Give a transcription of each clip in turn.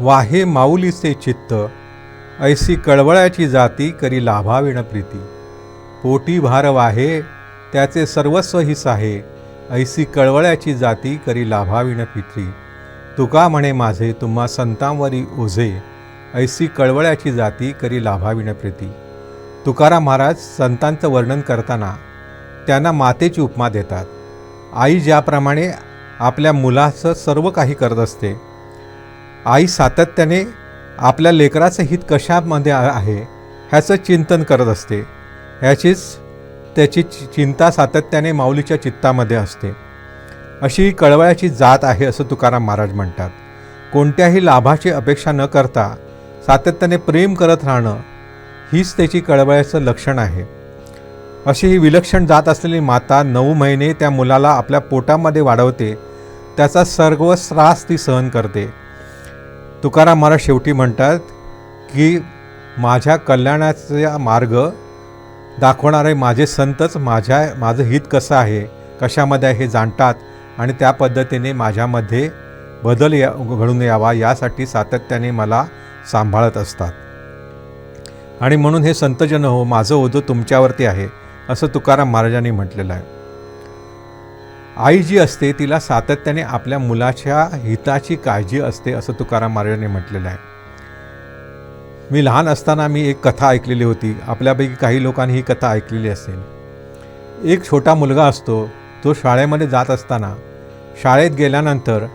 वाहे माऊलीचे चित्त ऐसी कळवळ्याची जाती करी लाभाविण प्रीती. पोटी भार वाहे त्याचे सर्वस्व हिस आहे ऐसी कळवळ्याची जाती करी लाभाविण प्रीती तुका म्हणे माझे तुम्हा संतांवरी ओझे ऐसी कळवळ्याची जाती करी लाभाविण प्रीती. तुकाराम महाराज संतांचं वर्णन करताना त्यांना मातेची उपमा देतात. आई ज्याप्रमाणे आपल्या मुलाचं सर्व काही करत असते आई सातत्याने आपल्या लेकराचं हित कशामध्ये आहे ह्याचं चिंतन करत असते. ह्याचीच त्याची चि- चिंता सातत्याने माऊलीच्या चित्तामध्ये असते. अशी ही कळवळ्याची जात आहे असं तुकाराम महाराज म्हणतात. कोणत्याही लाभाची अपेक्षा न करता सातत्याने प्रेम करत राहणं हीच त्याची कळवळ्याचं लक्षण आहे. अशी ही विलक्षण जात असलेली माता नऊ महिने त्या मुलाला आपल्या पोटामध्ये वाढवते. त्याचा सर्व त्रास ती सहन करते. तुकाराम महाराज शेवटी म्हणतात की माझ्या कल्याणाचा मार्ग दाखवणारे माझे संतच माझ्या माझं हित कसं आहे कशामध्ये आहे हे जाणतात आणि त्या पद्धतीने माझ्यामध्ये बदल या घडून यावा यासाठी सातत्याने मला सांभाळत असतात. आणि म्हणून हे संतजन हो माझं ओझं तुमच्यावरती आहे असं तुकाराम महाराजांनी म्हटलेलं आहे. आई जी असते तिला सातत्याने आपल्या मुलाच्या हिताची काळजी असते असं तुकाराम महाराजांनी म्हटलेलं आहे. मी लहान असताना मी एक कथा ऐकलेली होती. आपल्यापैकी काही लोकांनी ही कथा ऐकलेली असेल. एक छोटा मुलगा असतो तो शाळेमध्ये जात असताना शाळेत गेल्यानंतर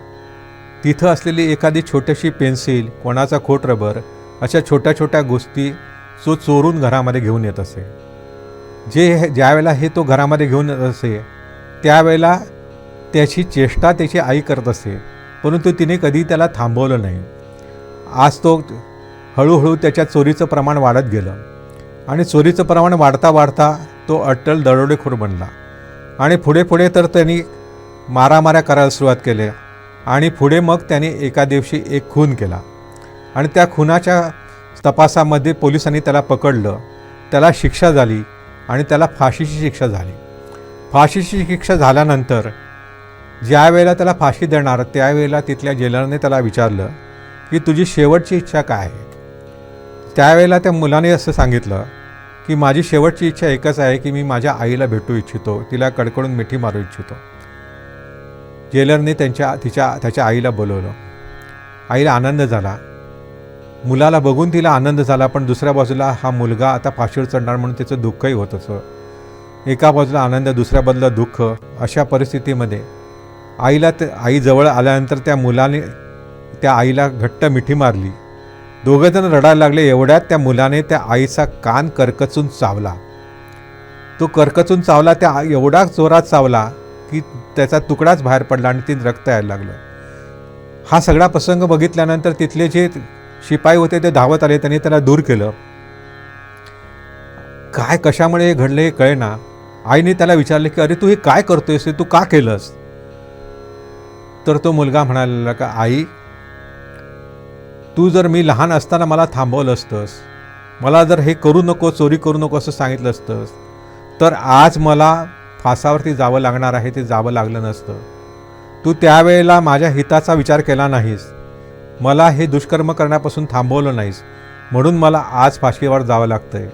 तिथं असलेली एखादी छोटीशी पेन्सिल कोणाचा खोट रबर अशा छोट्या छोट्या गोष्टी जो चोरून घरामध्ये घेऊन येत असे. जे ज्यावेळेला हे तो घरामध्ये घेऊन येत असे त्यावेळेला त्याची चेष्टा त्याची आई करत असे परंतु तिने कधी त्याला थांबवलं नाही. आज तो हळूहळू त्याच्या चोरीचं प्रमाण वाढत गेलं आणि चोरीचं प्रमाण वाढता वाढता तो अट्टल दरोडेखोर बनला आणि पुढे पुढे तर त्यांनी मारामाऱ्या करायला सुरुवात केल्या आणि पुढे मग त्याने एका दिवशी एक खून केला आणि त्या खुनाच्या तपासामध्ये पोलिसांनी त्याला पकडलं त्याला शिक्षा झाली आणि त्याला फाशीची शिक्षा झाली. फाशीची शिक्षा झाल्यानंतर ज्या वेळेला त्याला फाशी देणार त्यावेळेला तिथल्या जेलरने त्याला विचारलं की तुझी शेवटची इच्छा काय आहे? त्यावेळेला त्या मुलाने असं सांगितलं की माझी शेवटची इच्छा एकच आहे की मी माझ्या आईला भेटू इच्छितो तिला कडकडून मिठी मारू इच्छितो. जेलरने त्यांच्या तिच्या त्याच्या आईला बोलवलं. आईला आनंद झाला. मुलाला बघून तिला आनंद झाला पण दुसऱ्या बाजूला हा मुलगा आता फाशीवर चढणार म्हणून त्याचं दुःखही होत असं. एका बाजूला आनंद दुसऱ्या बाजूला दुःख अशा परिस्थितीमध्ये आईला ते आई जवळ आल्यानंतर त्या मुलाने त्या आईला घट्ट मिठी मारली. दोघंजण रडायला लागले. एवढ्यात त्या मुलाने त्या आईचा कान करकचून चावला. तो करकचून चावला त्या एवढा जोरात चावला की त्याचा तुकडाच बाहेर पडला आणि ती रक्त यायला लागलं. हा सगळा प्रसंग बघितल्यानंतर तिथले जे शिपाई होते ते धावत आले. त्यांनी त्याला दूर केलं. काय कशामुळे हे घडलं हे कळेना. आईने त्याला विचारले की अरे तू हे काय करतोयस? तू का केलंस? तर तो मुलगा म्हणाला का आई तू जर मी लहान असताना मला थांबवलं असतंस मला जर हे करू नको चोरी करू नको असं सांगितलं असतंस तर आज मला फासावरती जावं लागणार आहे ते जावं लागलं नसतं. तू त्यावेळेला माझ्या हिताचा विचार केला नाहीस. मला हे दुष्कर्म करण्यापासून थांबवलं नाहीस. म्हणून मला आज फाशीवर जावं लागतंय.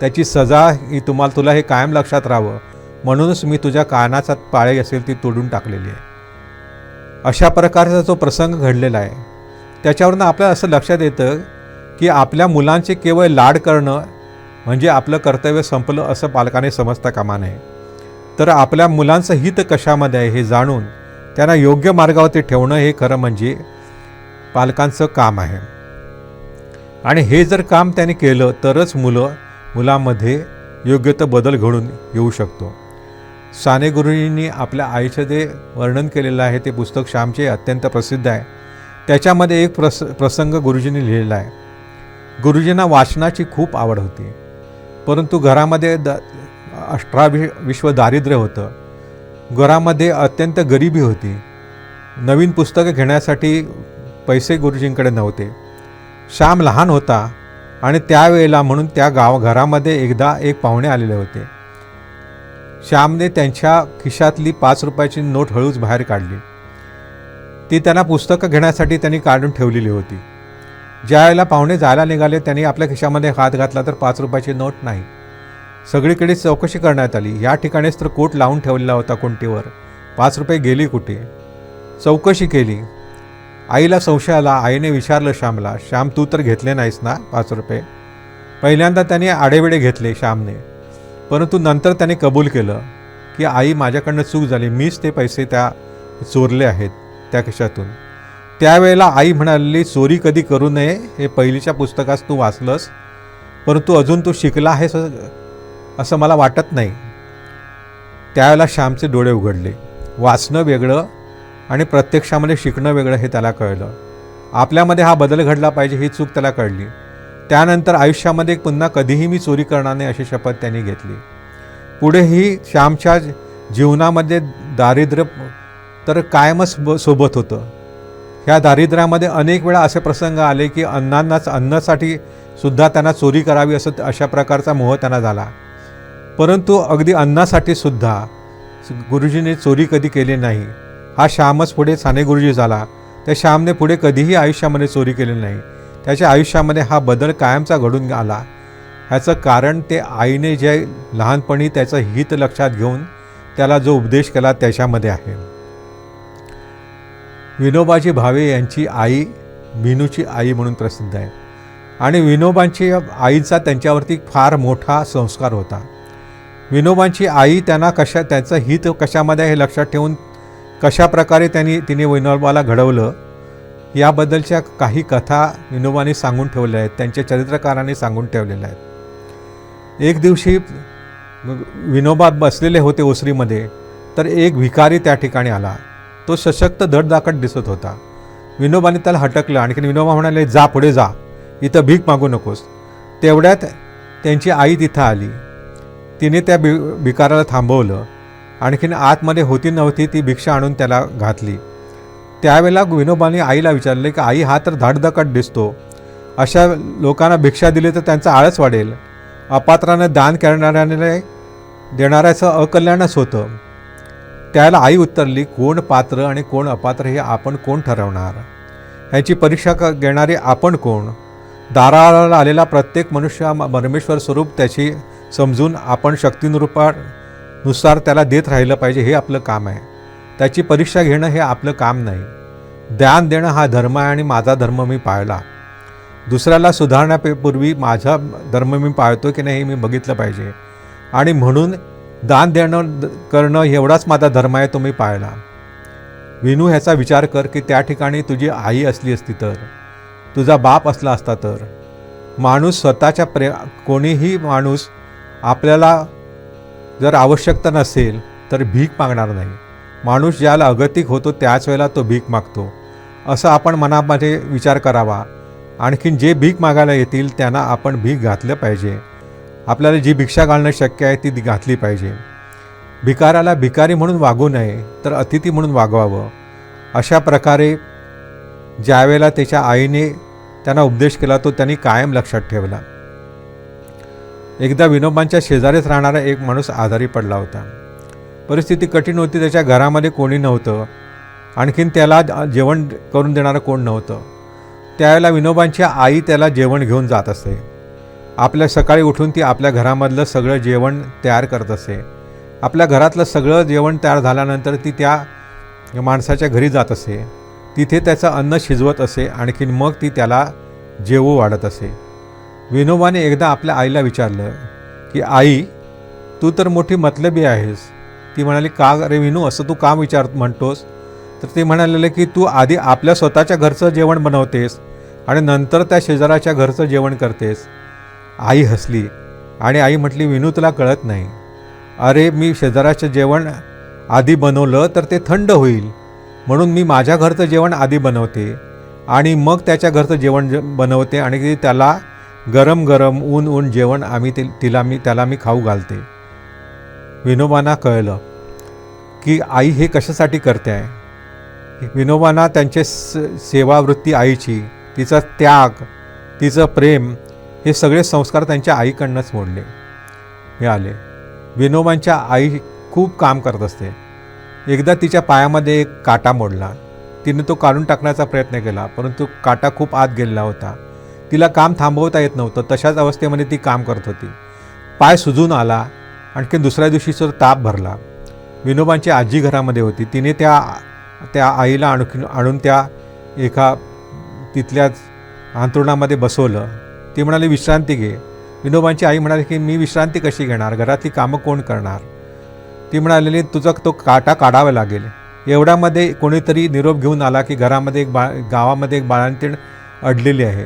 त्याची सजा ही तुम्हाला तुला हे कायम लक्षात राहावं. म्हणूनच मी तुझ्या कानाचा पाळे असेल ती तोडून टाकलेली आहे. अशा प्रकारचा जो प्रसंग घडलेला आहे त्याच्यावरनं आपल्याला असं लक्षात येतं की आपल्या मुलांचे केवळ लाड करणं म्हणजे आपलं कर्तव्य संपलं असं पालकाने समजता कामा नये. तर आपल्या मुलांचं हित कशामध्ये आहे हे जाणून त्यांना योग्य मार्गावरती ठेवणं हे खरं म्हणजे पालकांचं काम आहे. आणि हे जर काम त्याने केलं तरच मुलं मुलामध्ये योग्य तो बदल घडून येऊ शकतो. साने गुरुजींनी आपल्या आईचं जे वर्णन केलेलं आहे ते पुस्तक श्यामचे अत्यंत प्रसिद्ध आहे. त्याच्यामध्ये एक प्रस प्रसंग गुरुजींनी लिहिलेला आहे. गुरुजींना वाचनाची खूप आवड होती. परंतु घरामध्ये द अठरा विश्व दारिद्र्य होतं. घरामध्ये अत्यंत गरिबी होती. नवीन पुस्तकं घेण्यासाठी पैसे गुरुजींकडे नव्हते. श्याम लहान होता आणि त्यावेळेला म्हणून त्या गाव घरामध्ये एकदा एक पाहुणे आलेले होते. श्यामने त्यांच्या खिशातली पाच रुपयाची नोट हळूच बाहेर काढली. ती त्यांना पुस्तकं घेण्यासाठी त्यांनी काढून ठेवलेली होती. ज्या वेळेला पाहुणे जायला निघाले त्यांनी आपल्या खिशामध्ये हात घातला तर पाच रुपयाची नोट नाही. सगळीकडे चौकशी करण्यात आली. या ठिकाणीच तर कोट लावून ठेवलेला होता कोणतीवर पाच रुपये गेली कुठे? चौकशी केली. आईला संशय आला. आईने विचारलं श्यामला श्याम तू तर घेतले नाहीस ना पाच रुपये? पहिल्यांदा त्याने आडेवेडे घेतले श्यामने. परंतु नंतर त्याने कबूल केलं की आई माझ्याकडनं चूक झाली. मीच ते पैसे त्या चोरले आहेत त्या कशातून त्यावेळेला आई म्हणाली चोरी कधी करू नये हे पहिलीच्या पुस्तकास तू वाचलंस परंतु अजून तू शिकला आहेस असं मला वाटत नाही. त्यावेळेला श्यामचे डोळे उघडले. वाचणं वेगळं आणि प्रत्यक्षामध्ये शिकणं वेगळं हे त्याला कळलं. आपल्यामध्ये हा बदल घडला पाहिजे ही चूक त्याला कळली. त्यानंतर आयुष्यामध्ये पुन्हा कधीही मी चोरी करणार नाही अशी शपथ त्यांनी घेतली. पुढेही श्यामच्या जीवनामध्ये दारिद्र्य तर कायमच सोबत होतं. ह्या दारिद्र्यामध्ये अनेक वेळा असे प्रसंग आले की अन्नांनाच अन्नासाठी सुद्धा त्यांना चोरी करावी असं अशा प्रकारचा मोह त्यांना झाला. परंतु अगदी अन्नासाठी सुद्धा गुरुजींनी चोरी कधी केली नाही. हा श्यामच पुढे साने गुरुजी झाला. त्या श्यामने पुढे कधीही आयुष्यामध्ये चोरी केली नाही. त्याच्या आयुष्यामध्ये हा बदल कायमचा घडून आला. ह्याचं कारण ते आईने जे लहानपणी त्याचं हित लक्षात घेऊन त्याला जो उपदेश केला त्याच्यामध्ये आहे. विनोबाजी भावे यांची आई विनूची आई म्हणून प्रसिद्ध आहे. आणि विनोबांची आईचा त्यांच्यावरती फार मोठा संस्कार होता. विनोबांची आई त्यांना कशा त्याचं हित कशामध्ये आहे हे लक्षात ठेवून कशा प्रकारे त्यांनी तिने विनोबाला घडवलं याबद्दलच्या काही कथा विनोबाने सांगून ठेवल्या आहेत त्यांच्या चरित्रकारांनी सांगून ठेवलेल्या आहेत. एक दिवशी विनोबा बसलेले होते ओसरीमध्ये तर एक भिकारी त्या ठिकाणी आला. तो सशक्त धडधाकट दिसत होता. विनोबाने त्याला हटकलं. आणखी विनोबा म्हणाले जा पुढे जा. इथं भीक मागू नकोस. तेवढ्यात त्यांची आई तिथं आली. तिने त्या भि भिकाराला थांबवलं. आणखीन आतमध्ये होती नव्हती ती भिक्षा आणून त्याला घातली. त्यावेळेला विनोबाने आईला विचारले की आई हा तर धाडधकट दिसतो. अशा लोकांना भिक्षा दिली तर त्यांचा आळस वाढेल. अपात्राने दान करणाऱ्याने देणाऱ्याचं अकल्याणच होतं. त्याला आई उत्तरली कोण पात्र आणि कोण अपात्र हे आपण कोण ठरवणार? ह्याची परीक्षा क घेणारे आपण कोण? दाराला आलेला प्रत्येक मनुष्य परमेश्वर स्वरूप त्याची समजून आपण शक्तीनुरूपानुसार त्याला देत राहिलं पाहिजे हे आपलं काम आहे. त्याची परीक्षा घेणं हे आपलं काम नाही. ज्ञान देणं हा धर्म आहे आणि माझा धर्म मी पाळला. दुसऱ्याला सुधारण्यापूर्वी माझा धर्म मी पाळतो की नाही हे मी बघितलं पाहिजे. आणि म्हणून दान देणं करणं एवढाच माझा धर्म आहे तो मी पाळला. विनू ह्याचा विचार कर की त्या ठिकाणी तुझी आई असली असती तर. तुझा बाप असला असता तर. माणूस स्वतःच्या प्रे कोणीही माणूस आपल्याला जर आवश्यकता नसेल तर भीक मागणार नाही. माणूस ज्याला अगतिक होतो त्याच वेळेला तो भीक मागतो. असं आपण मनामध्ये विचार करावा. आणखीन जे भीक मागायला येतील त्यांना आपण भीक घातलं पाहिजे. आपल्याला जी भिक्षा घालणं शक्य आहे ती ती घातली पाहिजे. भिकाराला भिकारी म्हणून वागू नये तर अतिथी म्हणून वागवावं. अशा प्रकारे ज्यावेळेला त्याच्या आईने त्यांना उपदेश केला तो त्यांनी कायम लक्षात ठेवला. एकदा विनोबांच्या शेजारीच राहणारा एक माणूस आजारी पडला होता. परिस्थिती कठीण होती त्याच्या घरामध्ये कोणी नव्हतं. आणखीन त्याला जेवण करून देणारं कोण नव्हतं. त्यावेळेला विनोबांची आई त्याला जेवण घेऊन जात असे. आपल्या सकाळी उठून ती आपल्या घरामधलं सगळं जेवण तयार करत असे. आपल्या घरातलं सगळं जेवण तयार झाल्यानंतर ती त्या माणसाच्या घरी जात असे. तिथे त्याचं अन्न शिजवत असे आणखीन मग ती त्याला जेवू वाढत असे. विनोबाने एकदा आपल्या आईला विचारलं की आई तू तर मोठी मतलबी आहेस. ती म्हणाली का अरे विनू असं तू का विचार म्हणतोस? तर ते म्हणालेलं की तू आधी आपल्या स्वतःच्या घरचं जेवण बनवतेस आणि नंतर त्या शेजाराच्या घरचं जेवण करतेस. आई हसली आणि आई म्हटली विनू तुला कळत नाही. अरे मी शेजाराचं जेवण आधी बनवलं तर ते थंड होईल. म्हणून मी माझ्या घरचं जेवण आधी बनवते आणि मग त्याच्या घरचं जेवण ज बनवते आणि त्याला गरम गरम ऊन ऊन जेवण आम्ही ते तिला मी त्याला मी खाऊ घालते. विनोबांना कळलं की आई हे कशासाठी करते आहे? विनोबांना त्यांचे स सेवावृत्ती आईची तिचा त्याग तिचं प्रेम हे सगळे संस्कार त्यांच्या आईकडनंच मोडले. मिळाले विनोबांच्या आई खूप काम करत असते. एकदा तिच्या पायामध्ये एक काटा मोडला. तिने तो काढून टाकण्याचा प्रयत्न केला परंतु काटा खूप आत गेलेला होता. तिला काम थांबवता येत नव्हतं. तशाच अवस्थेमध्ये ती काम करत होती. पाय सुजून आला. आणखी दुसऱ्या दिवशीचा ताप भरला. विनोबांची आजी घरामध्ये होती. तिने त्या त्या आईला आणखी आणून त्या एका तिथल्याच अंतरुणामध्ये बसवलं. ती म्हणाली विश्रांती घे. विनोबांची आई म्हणाली की मी विश्रांती कशी घेणार? घरातली कामं कोण करणार? ती म्हणालेली तुझा तो काटा काढावा लागेल. एवढ्यामध्ये कोणीतरी निरोप घेऊन आला की घरामध्ये एक बा गावामध्ये एक बाळंतीण अडलेली आहे.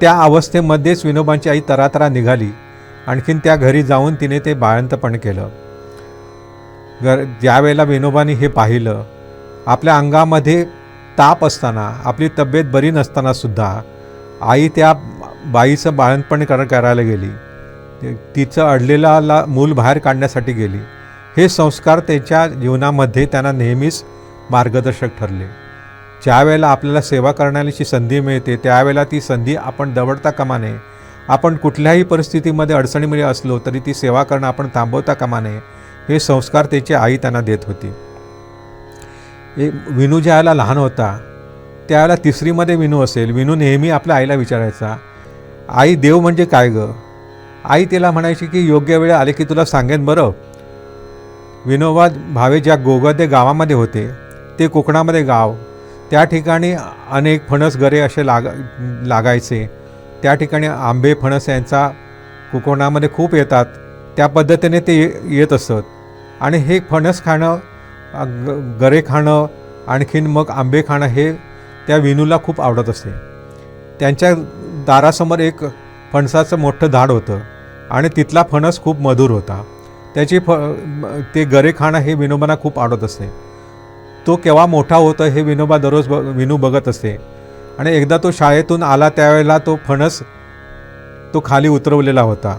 त्या अवस्थेमध्येच विनोबांची आई तरातरा निघाली. आणखीन त्या घरी जाऊन तिने ते बाळंतपण केलं. घर ज्यावेळेला विनोबानी विनोबाने हे पाहिलं आपल्या अंगामध्ये ताप असताना आपली तब्येत बरी नसताना सुद्धा आई त्या बाईचं बाळंतपण कर करायला गेली. तिचं अडलेला मूल बाहेर काढण्यासाठी गेली. हे संस्कार त्याच्या जीवनामध्ये त्यांना नेहमीच मार्गदर्शक ठरले. ज्यावेळेला आपल्याला सेवा करण्याची संधी मिळते त्यावेळेला ती संधी आपण दवडता कामा नये आपण कुठल्याही परिस्थितीमध्ये अडचणीमध्ये असलो तरी ती सेवा करणं आपण थांबवता कामा नये हे संस्कार त्याची आई त्यांना देत होती. ए विनू ज्यावेळेला लहान होता त्यावेळेला तिसरीमध्ये विनू असेल विनू नेहमी आपल्या आईला विचारायचा आई देव म्हणजे काय गं? आई तिला म्हणायची की योग्य वेळ आले की तुला सांगेन बरं. विनोबा भावे ज्या गोगदे गावामध्ये होते ते कोकणामध्ये गाव त्या ठिकाणी अनेक फणस गरे असे लाग लागायचे. त्या ठिकाणी आंबे फणस यांचा कुकोणामध्ये खूप येतात. त्या पद्धतीने ते ये- येत असत. आणि हे फणस खाणं ग- गरे खाणं आणखीन मग आंबे खाणं हे त्या विनूला खूप आवडत असते. त्यांच्या दारासमोर एक फणसाचं मोठं झाड होतं आणि तिथला फणस खूप मधुर होता. त्याची फ ते गरे खाणं हे विनोबांना खूप आवडत असे तो केव्हा मोठा होतं हे विनोबा दररोज ब विनू बघत असे आणि एकदा तो शाळेतून आला त्यावेळेला तो फणस तो खाली उतरवलेला होता.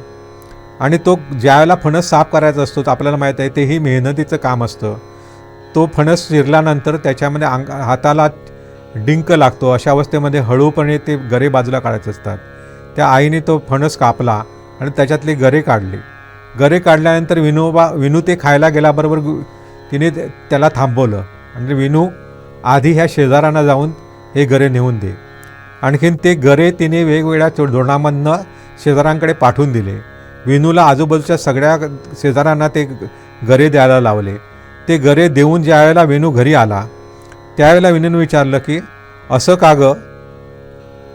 आणि तो ज्यावेळेला फणस साफ करायचा असतो तर आपल्याला माहीत आहे तेही मेहनतीचं काम असतं. तो फणस शिरल्यानंतर त्याच्यामध्ये अंग हाताला डिंक लागतो. अशा अवस्थेमध्ये हळूपणे ते गरे बाजूला काढायचे असतात. त्या आईने तो फणस कापला आणि त्याच्यातले गरे काढले. गरे काढल्यानंतर विनोबा विनू ते खायला गेल्याबरोबर तिने त्याला थांबवलं. आणि विनू आधी ह्या शेजाऱ्यांना जाऊन हे गरे नेऊन दे. आणखीन ते गरे तिने वेगवेगळ्या चो- धोरणामधनं शेजाऱ्यांकडे पाठवून दिले. विनूला आजूबाजूच्या सगळ्या शेजाऱ्यांना ते गरे द्यायला लावले. ते गरे देऊन ज्या वेळेला विनू घरी आला त्यावेळेला विनूने विचारलं की असं का गं?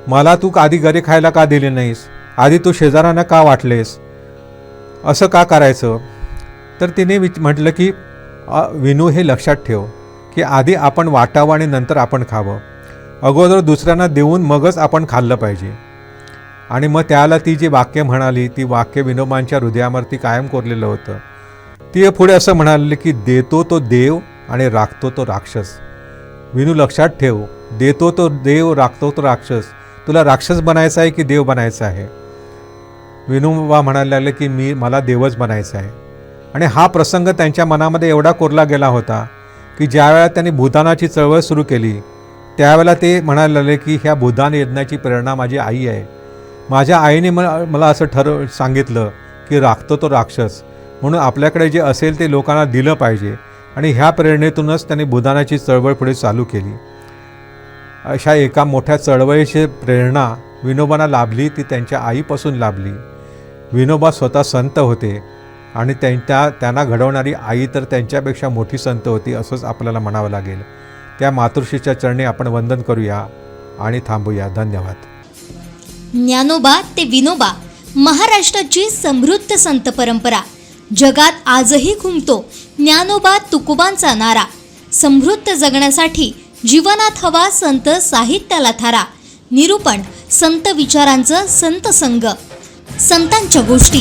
मला तू आधी गरे खायला का दिले नाहीस? आधी तू शेजाऱ्यांना का वाटलेस? असं का करायचं? तर तिने विच म्हटलं की विनू हे लक्षात ठेव की आधी आपण वाटावं आणि नंतर आपण खावं. अगोदर दुसऱ्यांना देऊन मगच आपण खाल्लं पाहिजे. आणि मग त्याला ती जी वाक्य म्हणाली ती वाक्य विनोबांच्या हृदयावरती कायम कोरलेलं होतं. ती पुढे असं म्हणाले की देतो तो देव आणि राखतो तो राक्षस. विनू लक्षात ठेव देतो तो देव राखतो तो राक्षस. तुला राक्षस बनायचा आहे की देव बनायचा आहे? विनोबा म्हणायला लागले की मी मला देवच बनायचा आहे. आणि हा प्रसंग त्यांच्या मनामध्ये एवढा कोरला गेला होता की ज्यावेळेला त्यांनी भूतानाची चळवळ सुरू केली त्यावेळेला ते म्हणायला लागले की ह्या भूदान यज्ञाची प्रेरणा माझी आई आहे. माझ्या आईने मला मला असं ठरव सांगितलं की राखतो तो राक्षस. म्हणून आपल्याकडे जे असेल ते लोकांना दिलं पाहिजे. आणि ह्या प्रेरणेतूनच त्यांनी बुधानाची चळवळ पुढे चालू केली. अशा एका मोठ्या चळवळीची प्रेरणा विनोबांना लाभली ती त्यांच्या आईपासून लाभली. विनोबा स्वतः संत होते आणि त्यांच्या त्यांना घडवणारी आई तर त्यांच्यापेक्षा मोठी संत होती असंच आपल्याला म्हणावं लागेल. त्या मातृशीच्या चरणी आपण वंदन करूया आणि थांबूया. धन्यवाद. ज्ञानोबा ते विनोबा महाराष्ट्राची समृद्ध संत परंपरा. जगात आजही घुमतो ज्ञानोबा तुकोबांचा नारा. समृद्ध जगण्यासाठी जीवनात हवा संत साहित्याला थारा. निरूपण संत विचारांचं संत संग संतांच्या गोष्टी.